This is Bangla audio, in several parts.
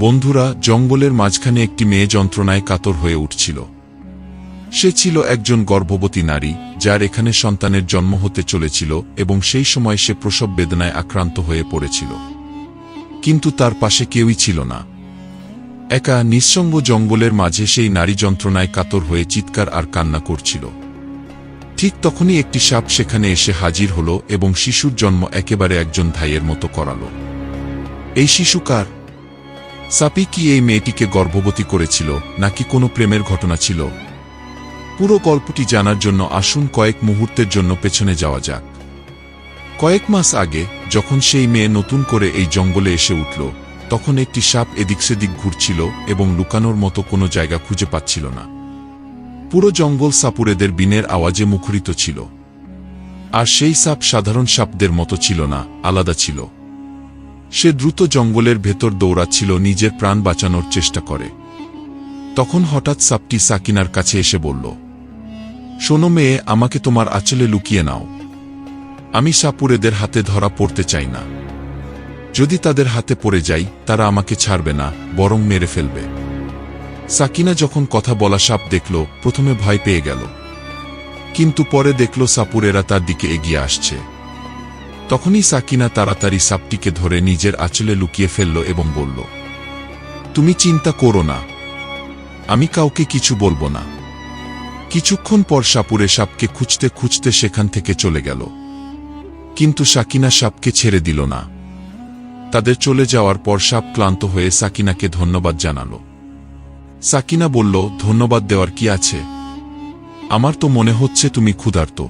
বন্ধুরা জঙ্গলের মাঝখানে একটি মেয়ে যন্ত্রণায় কাতর হয়ে উঠছিল। সে ছিল একজন গর্ভবতী নারী, যার এখানে সন্তানের জন্ম হতে চলেছিল এবং সেই সময় সে প্রসব বেদনায় আক্রান্ত হয়ে পড়েছিল। কিন্তু তার পাশে কেউই ছিল না। একা নিঃসঙ্গ জঙ্গলের মাঝে সেই নারী যন্ত্রণায় কাতর হয়ে চিৎকার আর কান্না করছিল। ঠিক তখনই একটি সাপ সেখানে এসে হাজির হল এবং শিশুর জন্ম একেবারে একজন ভাইয়ের মতো করাল। এই শিশু কার? সাপি কি এই মেয়েটিকে গর্ভবতী করেছিল, নাকি কোনো প্রেমের ঘটনা ছিল? পুরো গল্পটি জানার জন্য আসুন কয়েক মুহূর্তের জন্য পেছনে যাওয়া যাক। কয়েক মাস আগে, যখন সেই মেয়ে নতুন করে এই জঙ্গলে এসে উঠল, তখন একটি সাপ এদিক সেদিক ঘুরছিল এবং লুকানোর মতো কোনো জায়গা খুঁজে পাচ্ছিল না। পুরো জঙ্গল সাপুরেদের বিনের আওয়াজে মুখরিত ছিল। আর সেই সাপ সাধারণ সাপদের মতো ছিল না, আলাদা ছিল। সে দ্রুত জঙ্গলের ভেতর দৌড়াচ্ছিল, নিজের প্রাণ বাঁচানোর চেষ্টা করে। তখন হঠাৎ সাপটি সাকিনার কাছে এসে বলল, শোনো মেয়ে, আমাকে তোমার আঁচলে লুকিয়ে নাও। আমি সাপুরেদের হাতে ধরা পড়তে চাই না। যদি তাদের হাতে পড়ে যাই, তারা আমাকে ছাড়বে না, বরং মেরে ফেলবে। সাকিনা যখন কথা বলা সাপ দেখল, প্রথমে ভয় পেয়ে গেল। কিন্তু পরে দেখল সাপুরেরা তার দিকে এগিয়ে আসছে। তখনই সাকিনা তাড়াতাড়ি সাপটিকে ধরে নিজের আঁচলে লুকিয়ে ফেলল এবং বলল, তুমি চিন্তা করো না। আমি কাউকে কিছু বলব না। কিছুক্ষণ পর সাপুরে সাপকে খুঁজতে খুঁজতে সেখান থেকে চলে গেল। কিন্তু সাকিনা সাপকে ছেড়ে দিল না। তাদের চলে যাওয়ার পর সাপ ক্লান্ত হয়ে সাকিনাকে ধন্যবাদ জানালো। সাকিনা বলল, ধন্যবাদ দেওয়ার কি আছে? আমার তো মনে হচ্ছে তুমি ক্ষুধার্ত।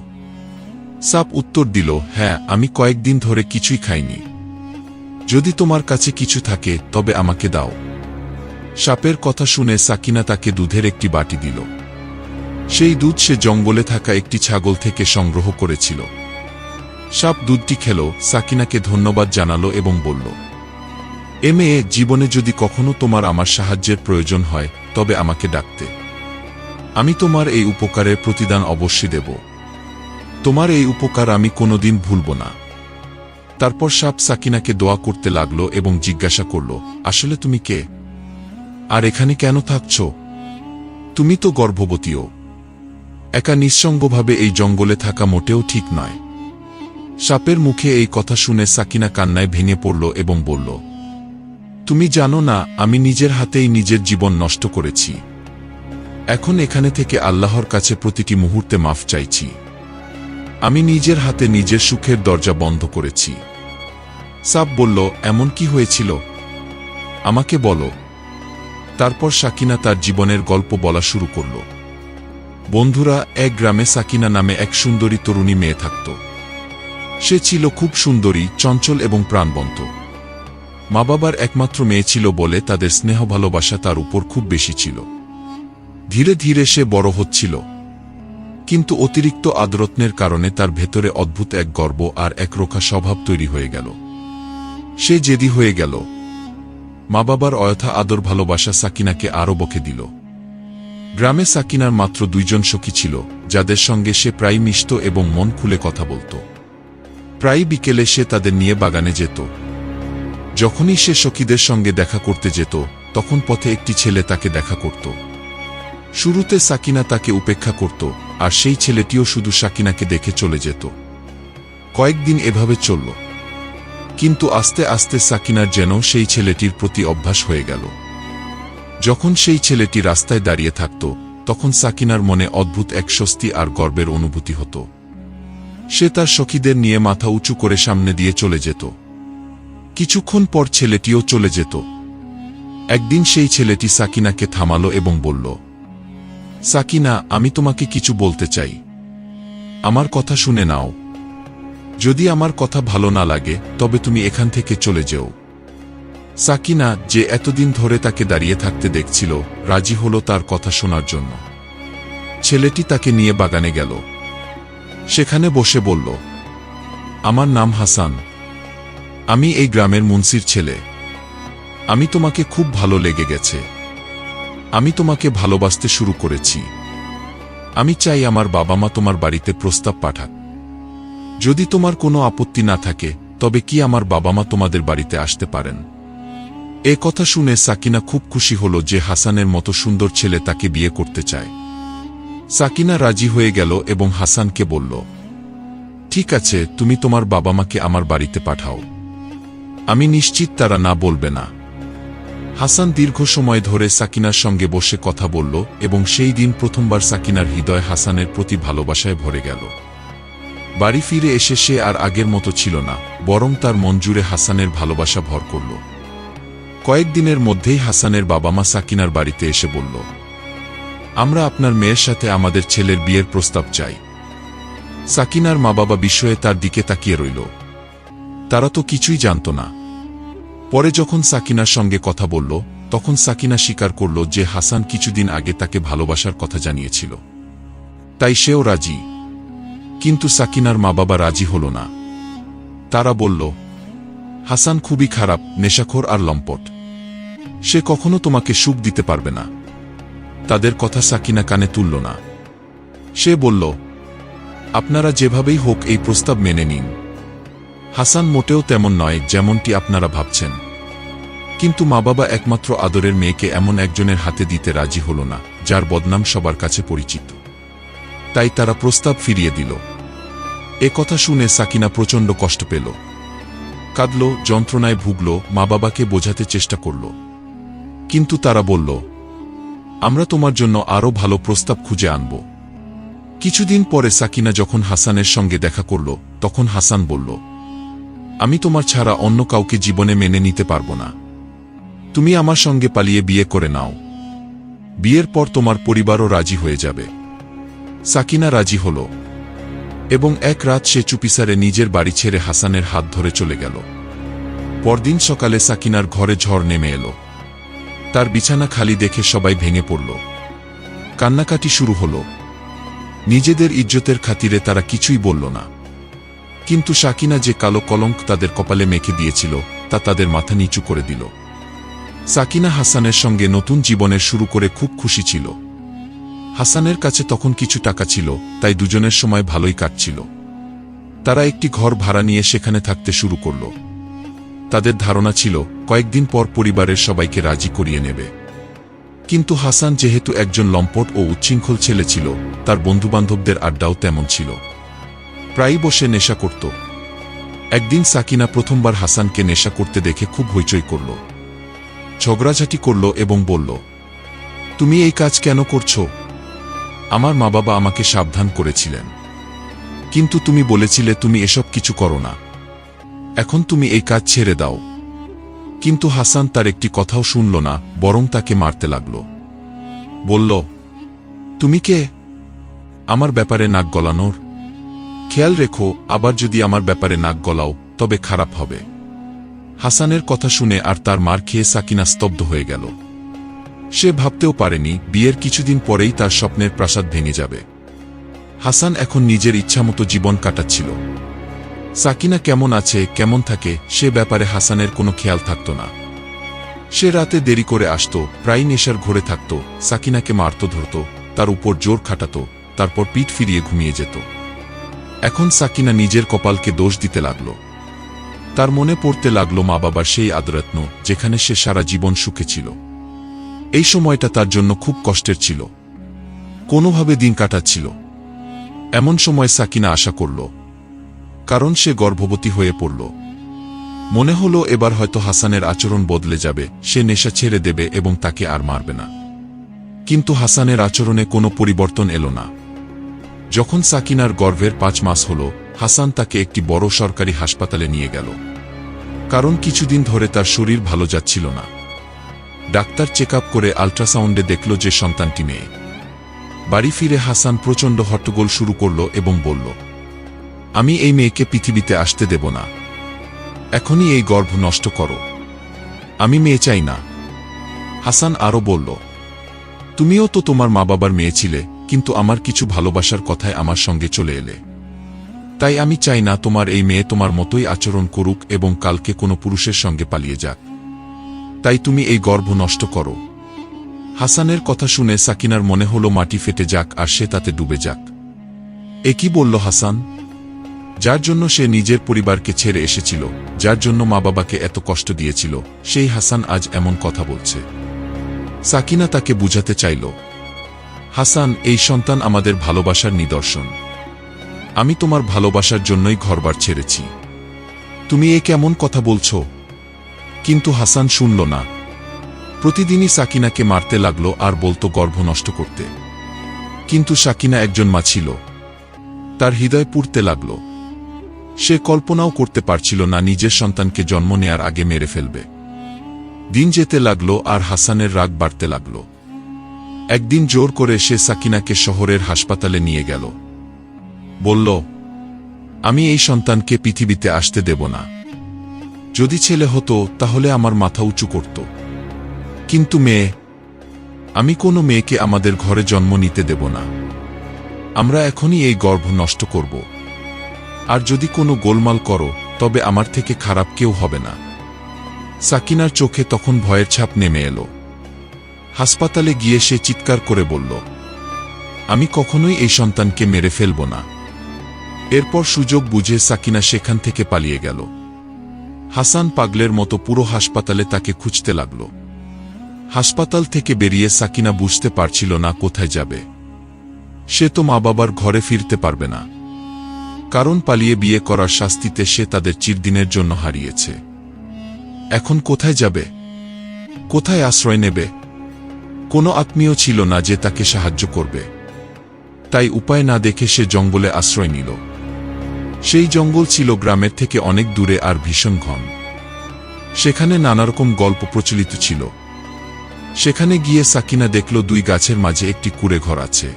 সাপ উত্তর দিল হ্যাঁ আমি কয়েকদিন ধরে কিছুই খাইনি। যদি তোমার কাছে কিছু থাকে, তবে আমাকে দাও। সাপের কথা শুনে সাকিনা তাকে দুধের একটি বাটি দিল। সেই দুধ সে জঙ্গলে থাকা একটি ছাগল থেকে সংগ্রহ করেছিল। সাপ দুধটি খেল, সাকিনাকে ধন্যবাদ জানালো এবং বলল, এ মেয়ে, জীবনে যদি কখনো তোমার আমার সাহায্যের প্রয়োজন হয়, তবে আমাকে ডাকতে। আমি তোমার এই উপকারের প্রতিদান অবশ্যই দেব। তোমার এই উপকার আমি কোনোদিন ভুলব না। তারপর সাপ সাকিনাকে দোয়া করতে লাগল এবং জিজ্ঞাসা করল, আসলে তুমি কে? আর এখানে কেন থাকছ? তুমি তো গর্ভবতীও। একা নিঃসঙ্গভাবে এই জঙ্গলে থাকা মোটেও ঠিক নয়। সাপের মুখে এই কথা শুনে সাকিনা কান্নায় ভেঙে পড়ল এবং বলল, তুমি জানো না, আমি নিজের হাতেই নিজের জীবন নষ্ট করেছি। এখন এখানে থেকে আল্লাহর কাছে প্রতিটি মুহূর্তে মাফ চাইছি। আমি নিজের হাতে নিজের সুখের দরজা বন্ধ করেছি। সাপ বলল, এমন কি হয়েছিল? আমাকে বলো। তারপর সাকিনা তার জীবনের গল্প বলা শুরু করল। বন্ধুরা, এক গ্রামে সাকিনা নামে এক সুন্দরী তরুণী মেয়ে থাকত। সে ছিল খুব সুন্দরী, চঞ্চল এবং প্রাণবন্ত। মা বাবার একমাত্র মেয়ে ছিল বলে তাদের স্নেহ ভালোবাসা তার উপর খুব বেশি ছিল। ধীরে ধীরে সে বড় হচ্ছিল। কিন্তু অতিরিক্ত আদরত্নের কারণে তার ভেতরে অদ্ভুত এক গর্ব আর একরোখা স্বভাব তৈরি হয়ে গেল। সে জেদি হয়ে গেল। মা বাবার অয়থা আদর ভালোবাসা সাকিনাকে আরও বকে দিল। গ্রামে সাকিনার মাত্র দুইজন সখী ছিল, যাদের সঙ্গে সে প্রায় মিশত এবং মন খুলে কথা বলত। প্রায় বিকেলে সে তাদের নিয়ে বাগানে যেত। যখনই সে সখীদের সঙ্গে দেখা করতে যেত, তখন পথে একটি ছেলে তাকে দেখা করত। শুরুতে সাকিনা তাকে উপেক্ষা করত আর সেই ছেলেটিও শুধু সাকিনাকে দেখে চলে যেত। কয়েকদিন এভাবে চলল। কিন্তু আস্তে আস্তে সাকিনার যেন সেই ছেলেটির প্রতি অভ্যাস হয়ে গেল। যখন সেই ছেলেটি রাস্তায় দাঁড়িয়ে থাকত, তখন সাকিনার মনে অদ্ভুত এক স্বস্তি আর গর্বের অনুভূতি হতো। সে তার সখীদের নিয়ে মাথা উঁচু করে সামনে দিয়ে চলে যেত। কিছুক্ষণ পর ছেলেটিও চলে যেত। একদিন সেই ছেলেটি সাকিনাকে থামালো এবং বলল সাকিনা, আমি তোমাকে কিছু বলতে চাই। আমার কথা শুনে নাও। যদি আমার কথা ভালো না লাগে, তবে তুমি এখান থেকে চলে যেও। সাকিনা, যে এতদিন ধরে তাকে দাঁড়িয়ে থাকতে দেখছিল, রাজি হলো তার কথা শোনার জন্য। ছেলেটি তাকে নিয়ে বাগানে গেল। সেখানে বসে বলল, আমার নাম হাসান। আমি এই গ্রামের মুন্সির ছেলে। আমি তোমাকে খুব ভালো লেগে গেছে। আমি তোমাকে ভালোবাসতে শুরু করেছি। আমি চাই আমার বাবা মা তোমার বাড়িতে প্রস্তাব পাঠাক। যদি তোমার কোনো আপত্তি না থাকে, তবে কি আমার বাবা মা তোমাদের বাড়িতে আসতে পারেন? এ কথা শুনে সাকিনা খুব খুশি হল যে হাসানের মতো সুন্দর ছেলে তাকে বিয়ে করতে চায়। সাকিনা রাজি হয়ে গেল এবং হাসানকে বলল, ঠিক আছে, তুমি তোমার বাবা মাকে আমার বাড়িতে পাঠাও। আমি নিশ্চিত তারা না বলবে না। হাসান দীর্ঘ সময় ধরে সাকিনার সঙ্গে বসে কথা বলল এবং সেই দিন প্রথমবার সাকিনার হৃদয় হাসানের প্রতি ভালোবাসায় ভরে গেল। বাড়ি ফিরে এসে সে আর আগের মতো ছিল না, বরং তার মন জুড়ে হাসানের ভালোবাসা ভর করল। কয়েকদিনের মধ্যেই হাসানের বাবা মা সাকিনার বাড়িতে এসে বলল, আমরা আপনার মেয়ের সাথে আমাদের ছেলের বিয়ের প্রস্তাব চাই। সাকিনার মা বাবা বিষয়ে তার দিকে তাকিয়ে রইল। তারা তো কিছুই জানত না। পরে যখন সাকিনার সঙ্গে কথা বলল, তখন সাকিনা স্বীকার করল যে হাসান কিছুদিন আগে তাকে ভালোবাসার কথা জানিয়েছিল। তাই সেও রাজি। কিন্তু সাকিনার মা বাবা রাজি হল না। তারা বলল, হাসান খুবই খারাপ, নেশাখোর আর লম্পট। সে কখনো তোমাকে সুখ দিতে পারবে না। তাদের কথা সাকিনা কানে তুলল না। সে বলল, আপনারা যেভাবেই হোক এই প্রস্তাব মেনে নিন। হাসান মোটেও তেমন নয় যেমনটি আপনারা ভাবছেন। কিন্তু মা বাবা একমাত্র আদরের মেয়েকে এমন একজনের হাতে দিতে রাজি হল না, যার বদনাম সবার কাছে পরিচিত। তাই তারা প্রস্তাব ফিরিয়ে দিল। এ কথা শুনে সাকিনা প্রচণ্ড কষ্ট পেল। কাঁদল, যন্ত্রণায় ভুগল মা বাবাকে বোঝাতে চেষ্টা করল। কিন্তু তারা বলল, আমরা তোমার জন্য আরও ভালো প্রস্তাব খুঁজে আনব। কিছুদিন পরে সাকিনা যখন হাসানের সঙ্গে দেখা করল, তখন হাসান বলল আমি তোমার ছাড়া অন্য কাউকে জীবনে মেনে নিতে পারব না। তুমি আমার সঙ্গে পালিয়ে বিয়ে করে নাও। বিয়ের পর তোমার পরিবারও রাজি হয়ে যাবে। সাকিনা রাজি হল। এবং এক রাত সে চুপিসারে নিজের বাড়ি ছেড়ে হাসানের হাত ধরে চলে গেল। পরদিন সকালে সাকিনার ঘরে ঝড় নেমে এলো। তার বিছানা খালি দেখে সবাই ভেঙে পড়ল। কান্নাকাটি শুরু হল। নিজেদের ইজ্জতের খাতিরে তারা কিছুই বলল না। কিন্তু সাকিনা যে কালো কলঙ্ক তাদের কপালে মেখে দিয়েছিল, তা তাদের মাথা নিচু করে দিল। সাকিনা হাসানের সঙ্গে নতুন জীবনের শুরু করে খুব খুশি ছিল। হাসানের কাছে তখন কিছু টাকা ছিল, তাই দুজনের সময় ভালোই কাটছিল। তারা একটি ঘর ভাড়া নিয়ে সেখানে থাকতে শুরু করল। তাদের ধারণা ছিল, কয়েকদিন পর পরিবারের সবাইকে রাজি করিয়ে নেবে। কিন্তু হাসান যেহেতু একজন লম্পট ও উচ্ছৃঙ্খল ছেলে ছিল, তার বন্ধুবান্ধবদের আড্ডাও তেমন ছিল। প্রায়ই বসে নেশা করত। একদিন সাকিনা প্রথমবার হাসানকে নেশা করতে দেখে খুব হইচই করল। ঝগড়াঝাটি করল এবং বলল, তুমি এই কাজ কেন করছ? আমার মা বাবা আমাকে সাবধান করেছিলেন। কিন্তু তুমি বলেছিলে তুমি এসব কিছু করো না। এখন তুমি এই কাজ ছেড়ে দাও। কিন্তু হাসান তার একটি কথাও শুনল না, বরং তাকে মারতে লাগল। বলল, তুমি কে? আমার ব্যাপারে নাক গলানোর? খেয়াল রেখো, আবার যদি আমার ব্যাপারে নাক গলাও, তবে খারাপ হবে। হাসানের কথা শুনে আর তার মার খেয়ে সাকিনা স্তব্ধ হয়ে গেল। সে ভাবতেও পারেনি, বিয়ের কিছুদিন পরেই তার স্বপ্নের প্রাসাদ ভেঙে যাবে। হাসান এখন নিজের ইচ্ছামতো জীবন কাটাচ্ছিল। সাকিনা কেমন আছে, কেমন থাকে, সে ব্যাপারে হাসানের কোনো খেয়াল থাকত না। সে রাতে দেরি করে আসত, প্রায় নেশার ঘরে থাকত, সাকিনাকে মারত, ধরত, তার উপর জোর খাটাত, তারপর পিঠ ফিরিয়ে ঘুমিয়ে যেত। এখন সাকিনা নিজের কপালকে দোষ দিতে লাগল। তার মনে পড়তে লাগল মা বাবার সেই আদরত্ন, যেখানে সে সারা জীবন সুখে ছিল। এই সময়টা তার জন্য খুব কষ্টের ছিল। কোনোভাবে দিন কাটাচ্ছিল। এমন সময় সাকিনা আশা করল। কারণ সে গর্ভবতী হয়ে পড়ল। মনে হলো এবার হয়তো হাসানের আচরণ বদলে যাবে, সে নেশা ছেড়ে দেবে এবং তাকে আর মারবে না। কিন্তু হাসানের আচরণে কোনো পরিবর্তন এলো না। যখন সাকিনার গর্ভের পাঁচ মাস হল, হাসান তাকে একটি বড় সরকারি হাসপাতালে নিয়ে গেল। কারণ কিছুদিন ধরে তার শরীর ভালো যাচ্ছিল না। ডাক্তার চেক করে আল্ট্রাসাউন্ডে দেখল যে সন্তানটি মেয়ে। বাড়ি ফিরে হাসান প্রচণ্ড হট্টগোল শুরু করল এবং বলল, আমি এই মেয়েকে পৃথিবীতে আসতে দেব না। এখনই এই গর্ভ নষ্ট করো। আমি মেয়ে চাই না। হাসান আরও বলল, তুমিও তো তোমার মা বাবার মেয়ে ছিলে কিন্তু আমার কিছু ভালোবাসার কথায় আমার সঙ্গে চলে এলে। তাই আমি চাই না তোমার এই মেয়ে তোমার মতোই আচরণ করুক এবং কালকে কোনো পুরুষের সঙ্গে পালিয়ে যাক। তাই তুমি এই গর্ভ নষ্ট করো। হাসানের কথা শুনে সাকিনার মনে হলো মাটি ফেটে যাক আর সে তাতে ডুবে যাক। এ কি বলল হাসান? যার জন্য সে নিজের পরিবারকে ছেড়ে এসেছিল, যার জন্য মা বাবাকে এত কষ্ট দিয়েছিল, সেই হাসান আজ এমন কথা বলছে। সাকিনা তাকে বুঝাতে চাইল হাসান, এই সন্তান আমাদের ভালোবাসার নিদর্শন। আমি তোমার ভালোবাসার জন্যই ঘরবার ছেড়েছি। তুমি এ কেমন কথা বলছ? কিন্তু হাসান শুনল না। প্রতিদিনই সাকিনাকে মারতে লাগল আর বলতো গর্ভ নষ্ট করতে। কিন্তু সাকিনা একজন মা ছিল। তার হৃদয় পুড়তে লাগল। সে কল্পনাও করতে পারছিল না নিজের সন্তানকে জন্ম নেয়ার আগে মেরে ফেলবে। দিন যেতে লাগল আর হাসানের রাগ বাড়তে লাগল। একদিন জোর করে সে সাকিনাকে শহরের হাসপাতালে নিয়ে গেল। বলল, আমি এই সন্তানকে পৃথিবীতে আসতে দেব না। যদি ছেলে হতো, তাহলে আমার মাথা উঁচু করত। কিন্তু মেয়ে, আমি কোনো মেয়েকে আমাদের ঘরে জন্ম নিতে দেব না। আমরা এখনই এই গর্ভ নষ্ট করব। আর যদি কোনো গোলমাল করো, তবে আমার থেকে খারাপ কেউ হবে না। সাকিনার চোখে তখন ভয়ের ছাপ নেমে এলো। হাসপাতালে গিয়ে সে চিৎকার করে বলল, আমি কখনোই এই সন্তানকে মেরে ফেলব না। এরপর সুযোগ বুঝে সাকিনা সেখান থেকে পালিয়ে গেল। হাসান পাগলের মতো পুরো হাসপাতালে তাকে খুঁজতে লাগল। হাসপাতাল থেকে বেরিয়ে সাকিনা বুঝতে পারছিল না কোথায় যাবে। সে তো মা বাবার ঘরে ফিরতে পারবে না। কারণ পালিয়ে বিয়ে করার শাস্তিতে সে তাদের চিরদিনের জন্য হারিয়েছে। এখন কোথায় যাবে? কোথায় আশ্রয় নেবে? কোনো আত্মীয় ছিল না যে তাকে সাহায্য করবে। তাই উপায় না দেখে সে জঙ্গলে আশ্রয় নিল। সেই জঙ্গল ছিল গ্রামের থেকে অনেক দূরে আর ভীষণ ঘন। সেখানে নানারকম গল্প প্রচলিত ছিল। সেখানে গিয়ে সাকিনা দেখল দুই গাছের মাঝে একটি কুড়ে ঘর আছে।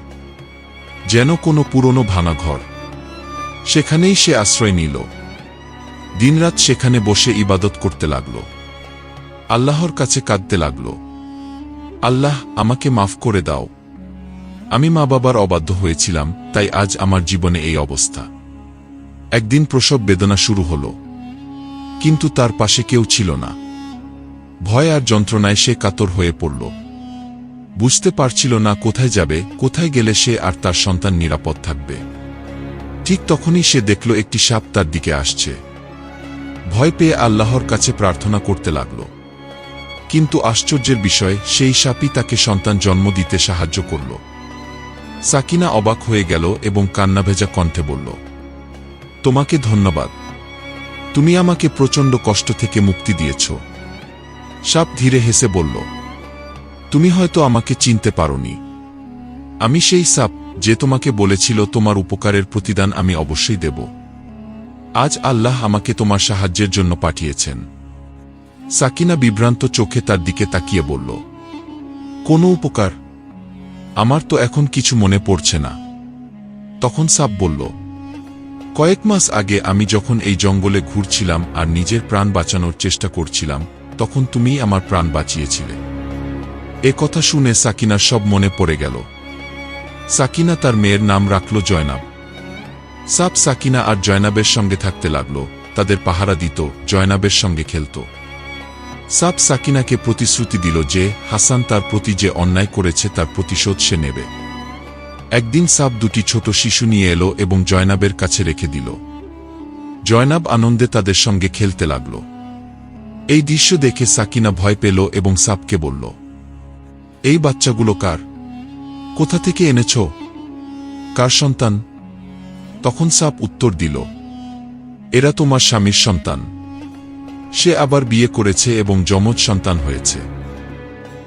যেন কোনো পুরনো ভাঙা ঘর। সেখানেই সে আশ্রয় নিল। দিনরাত সেখানে বসে ইবাদত করতে লাগল। আল্লাহর কাছে কাঁদতে লাগল। আল্লাহ আমাকে মাফ করে দাও। আমি মা বাবার অবাধ্য হয়েছিলাম, তাই আজ আমার জীবনে এই অবস্থা। একদিন প্রসব বেদনা শুরু হল। কিন্তু তার পাশে কেউ ছিল না। ভয় আর যন্ত্রণায় সে কাতর হয়ে পড়ল। বুঝতে পারছিল না কোথায় যাবে, কোথায় গেলে সে আর তার সন্তান নিরাপদ থাকবে। ঠিক তখনই সে দেখল একটি সাপ তার দিকে আসছে। ভয় পেয়ে আল্লাহর কাছে প্রার্থনা করতে লাগল। কিন্তু আশ্চর্যের বিষয়, সেই সাপই তাকে সন্তান জন্ম দিতে সাহায্য করল। সাকিনা অবাক হয়ে গেল এবং কান্না ভেজা কণ্ঠে বলল, তোমাকে ধন্যবাদ। তুমি আমাকে প্রচণ্ড কষ্ট থেকে মুক্তি দিয়েছ। সাপ ধীরে হেসে বলল, তুমি হয়তো আমাকে চিনতে পারোনি। আমি সেই সাপ যে তোমাকে বলেছিল তোমার উপকারের প্রতিদান আমি অবশ্যই দেব। আজ আল্লাহ আমাকে তোমার সাহায্যের জন্য পাঠিয়েছেন। সাকিনা বিভ্রান্ত চোখে তার দিকে তাকিয়ে বলল, কোনো উপকার? আমার তো এখন কিছু মনে পড়ছে না। তখন সাপ বলল, কয়েক মাস আগে আমি যখন এই জঙ্গলে ঘুরছিলাম আর নিজের প্রাণ বাঁচানোর চেষ্টা করছিলাম, তখন তুমিই আমার প্রাণ বাঁচিয়েছিলে। এ কথা শুনে সাকিনার সব মনে পড়ে গেল। সাকিনা তার মেয়ের নাম রাখল জয়নাব। সাপ সাকিনা আর জয়নাবের সঙ্গে থাকতে লাগল, তাদের পাহারা দিত, জয়নাবের সঙ্গে খেলত। সাপ সাকিনাকে প্রতিশ্রুতি দিল যে হাসান তার প্রতি যে অন্যায় করেছে তার প্রতিশোধ সে নেবে। একদিন সাপ দুটি ছোট শিশু নিয়ে এলো এবং জয়নাবের কাছে রেখে দিল। জয়নাব আনন্দে তাদের সঙ্গে খেলতে লাগল। এই দৃশ্য দেখে সাকিনা ভয় পেল এবং সাপকে বলল, এই বাচ্চাগুলো কার? কোথা থেকে এনেছ? কার সন্তান? তখন সাপ উত্তর দিল, এরা তোমার স্বামীর সন্তান। সে আবার বিয়ে করেছে এবং যমজ সন্তান হয়েছে।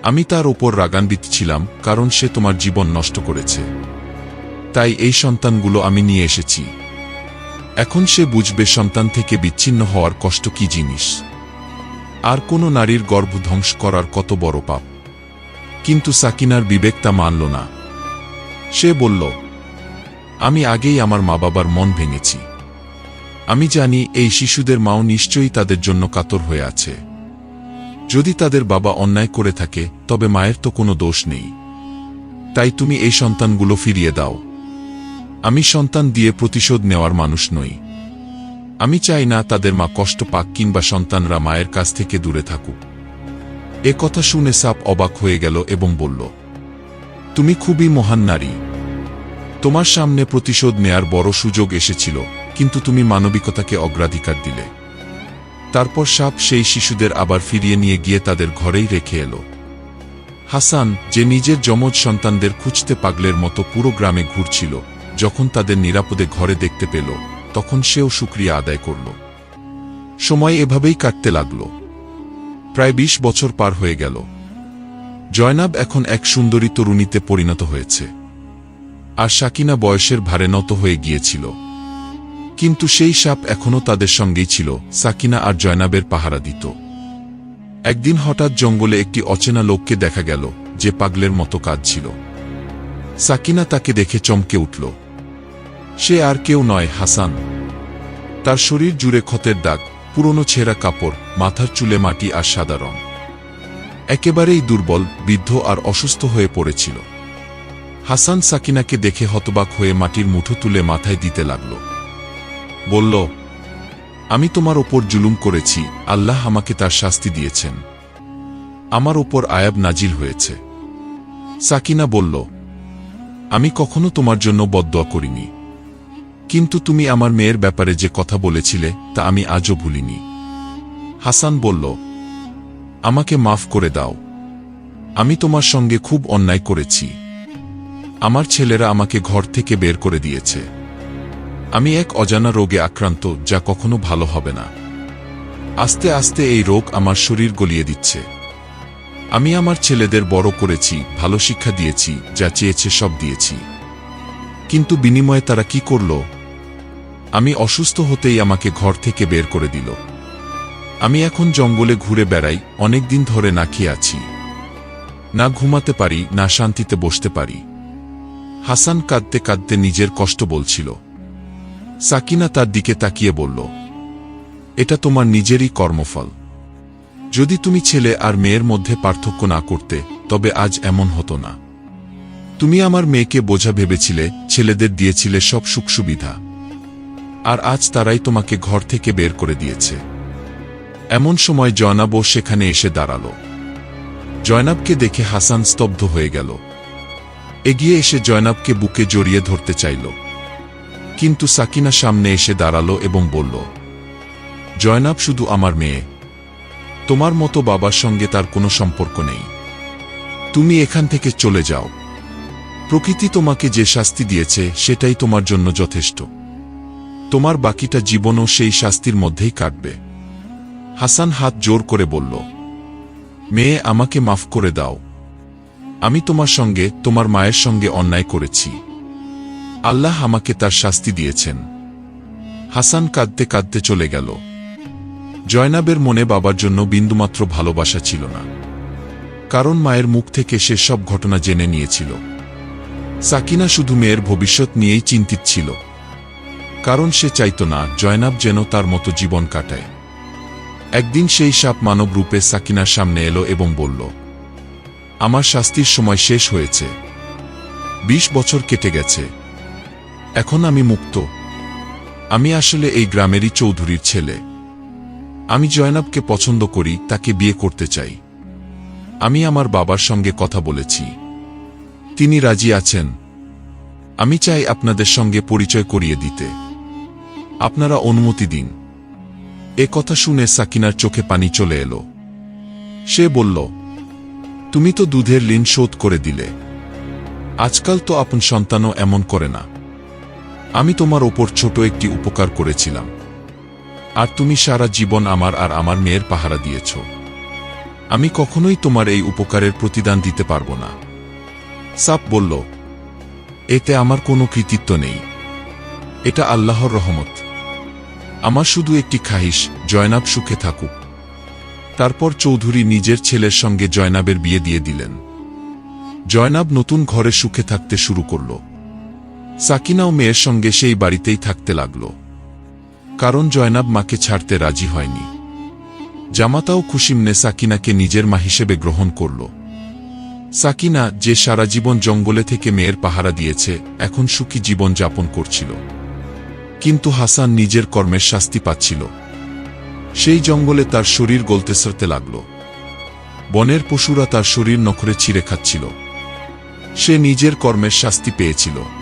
আমি তার ওপর রাগান্বিত ছিলাম, কারণ সে তোমার জীবন নষ্ট করেছে। তাই এই সন্তানগুলো আমি নিয়ে এসেছি। এখন সে বুঝবে সন্তান থেকে বিচ্ছিন্ন হওয়ার কষ্ট কি জিনিস। আর কোনো নারীর গর্ভ ধ্বংস করার কত বড় পাপ। কিন্তু সাকিনার বিবেক তা মানল না। সে বলল, আমি আগেই আমার মা বাবার মন ভেঙেছি। আমি জানি এই শিশুদের মাও নিশ্চয়ই তাদের জন্য কাতর হয়ে আছে। যদি তাদের বাবা অন্যায় করে থাকে, তবে মায়ের তো কোনো দোষ নেই। তাই তুমি এই সন্তানগুলো ফিরিয়ে দাও। আমি সন্তান দিয়ে প্রতিশোধ নেওয়ার মানুষ নই। আমি চাই না তাদের মা কষ্ট পাক কিংবা সন্তানরা মায়ের কাছ থেকে দূরে থাকুক। এ কথা শুনে সাপ অবাক হয়ে গেল এবং বলল, তুমি খুবই মহান নারী। তোমার সামনে প্রতিশোধ নেয়ার বড় সুযোগ এসেছিল। কিন্তু তুমি মানবিকতাকে অগ্রাধিকার দিলে। তারপর সাপ সেই শিশুদের আবার ফিরিয়ে নিয়ে গিয়ে তাদের ঘরেই রেখে এলো। হাসান, যে নিজের যমজ সন্তানদের খুঁজতে পাগলের মতো পুরো গ্রামে ঘুরছিল, যখন তাদের নিরাপদে ঘরে দেখতে পেল, তখন সেও সুক্রিয়া আদায় করল। সময় এভাবেই কাটতে লাগল। প্রায় ২০ বছর পার হয়ে গেল। জয়নাব এখন এক সুন্দরী তরুণীতে পরিণত হয়েছে। আর সাকিনা বয়সের ভারে নত হয়ে গিয়েছিল। কিন্তু সেই সাপ এখনও তাদের সঙ্গেই ছিল, সাকিনা আর জয়নাবের পাহারা দিত। একদিন হঠাৎ জঙ্গলে একটি অচেনা লোককে দেখা গেল, যে পাগলের মতো কাজ ছিল। সাকিনা তাকে দেখে চমকে উঠল। সে আর কেউ নয়, হাসান। তার শরীর জুড়ে ক্ষতের দাগ, পুরনো ছেঁড়া কাপড়, মাথার চুলে মাটি আর সাদা রং। একেবারেই দুর্বল, বৃদ্ধ আর অসুস্থ হয়ে পড়েছিল। হাসান সাকিনাকে দেখে হতবাক হয়ে মাটির মুঠো তুলে মাথায় দিতে লাগল। বলল, আমি তোমার ওপর জুলুম করেছি, আল্লাহ আমাকে তার শাস্তি দিয়েছেন। আমার ওপর আয়াব নাজিল হয়েছে। সাকিনা বলল, আমি কখনো তোমার জন্য বদদোয়া করিনি। কিন্তু তুমি আমার মেয়ের ব্যাপারে যে কথা বলেছিলে, তা আমি আজও ভুলিনি। হাসান বলল, আমাকে মাফ করে দাও। আমি তোমার সঙ্গে খুব অন্যায় করেছি। আমার ছেলেরা আমাকে ঘর থেকে বের করে দিয়েছে। আমি এক অজানা রোগে আক্রান্ত যা কখনো ভালো হবে না। আস্তে আস্তে এই রোগ আমার শরীর গলিয়ে দিচ্ছে। আমি আমার ছেলেদের বড় করেছি, ভালো শিক্ষা দিয়েছি, যা চেয়েছে সব দিয়েছি। কিন্তু বিনিময়ে তারা কি করল? আমি অসুস্থ হতেই আমাকে ঘর থেকে বের করে দিল। আমি এখন জঙ্গলে ঘুরে বেড়াই, অনেক দিন ধরে না খেয়ে আছি। না ঘুমাতে পারি, না শান্তিতে বসতে পারি। হাসান কাঁদতে কাঁদতে নিজের কষ্ট বলছিল। সাকিনা তার দিকে তাকিয়ে বলল, এটা তোমার নিজেরই কর্মফল। যদি তুমি ছেলে আর মেয়ের মধ্যে পার্থক্য না করতে, তবে আজ এমন হতো না। তুমি আমার মেয়েকে বোঝা ভেবেছিলে, ছেলেদের দিয়েছিলে সব সুখ সুবিধা আর আজ তারাই তোমাকে ঘর থেকে বের করে দিয়েছে। এমন সময় জয়নাবও সেখানে এসে দাঁড়াল। জয়নাবকে দেখে হাসান স্তব্ধ হয়ে গেল। এগিয়ে এসে জয়নাবকে বুকে জড়িয়ে ধরতে চাইল। কিন্তু সাকিনা সামনে এসে দাঁড়াল এবং বলল, জয়নাব শুধু আমার মেয়ে। তোমার মতো বাবার সঙ্গে তার কোনো সম্পর্ক নেই। তুমি এখান থেকে চলে যাও। প্রকৃতি তোমাকে যে শাস্তি দিয়েছে, সেটাই তোমার জন্য যথেষ্ট। তোমার বাকিটা জীবনও সেই শাস্তির মধ্যেই কাটবে। হাসান হাত জোর করে বলল, মেয়ে, আমাকে মাফ করে দাও। আমি তোমার সঙ্গে, তোমার মায়ের সঙ্গে অন্যায় করেছি। আল্লাহ আমাকে তার শাস্তি দিয়েছেন। হাসান কাঁদতে কাঁদতে চলে গেল। জয়নাবের মনে বাবার জন্য বিন্দুমাত্র ভালোবাসা ছিল না। কারণ মায়ের মুখ থেকে সে সব ঘটনা জেনে নিয়েছিল। সাকিনা শুধু মেয়ের ভবিষ্যৎ নিয়েই চিন্তিত ছিল। কারণ সে চাইত না জয়নাব যেন তার মতো জীবন কাটায়। একদিন সেই সাপ মানব রূপে সাকিনার সামনে এলো এবং বলল, আমার শাস্তির সময় শেষ হয়েছে। বিশ বছর কেটে গেছে। এখন আমি মুক্ত। আমি আসলে এই গ্রামেরই চৌধুরীর ছেলে। আমি জয়নাবকে পছন্দ করি, তাকে বিয়ে করতে চাই। আমি আমার বাবার সঙ্গে কথা বলেছি। তিনি রাজি আছেন। আমি চাই আপনাদের সঙ্গে পরিচয় করিয়ে দিতে। আপনারা অনুমতি দিন। এ কথা শুনে সাকিনার চোখে পানি চলে এলো। সে বলল, তুমি তো দুধের ঋণ শোধ করে দিলে। আজকাল তো আপন সন্তানও এমন করে না। আমি তোমার ওপর ছোট একটি উপকার করেছিলাম। আর তুমি সারা জীবন আমার আর আমার মেয়ের পাহারা দিয়েছ। আমি কখনোই তোমার এই উপকারের প্রতিদান দিতে পারব না। সাপ বলল, এতে আমার কোনো কৃতিত্ব নেই। এটা আল্লাহর রহমত। আমার শুধু একটি খাহিস জয়নাব সুখে থাকুক। তারপর চৌধুরী নিজের ছেলের সঙ্গে জয়নাবের বিয়ে দিয়ে দিলেন। জয়নাব নতুন ঘরে সুখে থাকতে শুরু করল। সাকিনাও মেয়ের সঙ্গে সেই বাড়িতেই থাকতে লাগল। কারণ জয়নাব মাকে ছাড়তে রাজি হয়নি। জামাতাও খুশিমনে সাকিনাকে নিজের মা হিসেবে গ্রহণ করল। সাকিনা যে সারা জীবন জঙ্গলে থেকে মেয়ের পাহারা দিয়েছে, এখন সুখী জীবন যাপন করছিল। কিন্তু হাসান নিজের কর্মের শাস্তি পাচ্ছিল। সেই জঙ্গলে তার শরীর গলতে সরতে লাগল। বনের পশুরা তার শরীর নখরে ছিঁড়ে খাচ্ছিল। সে নিজের কর্মের শাস্তি পেয়েছিল।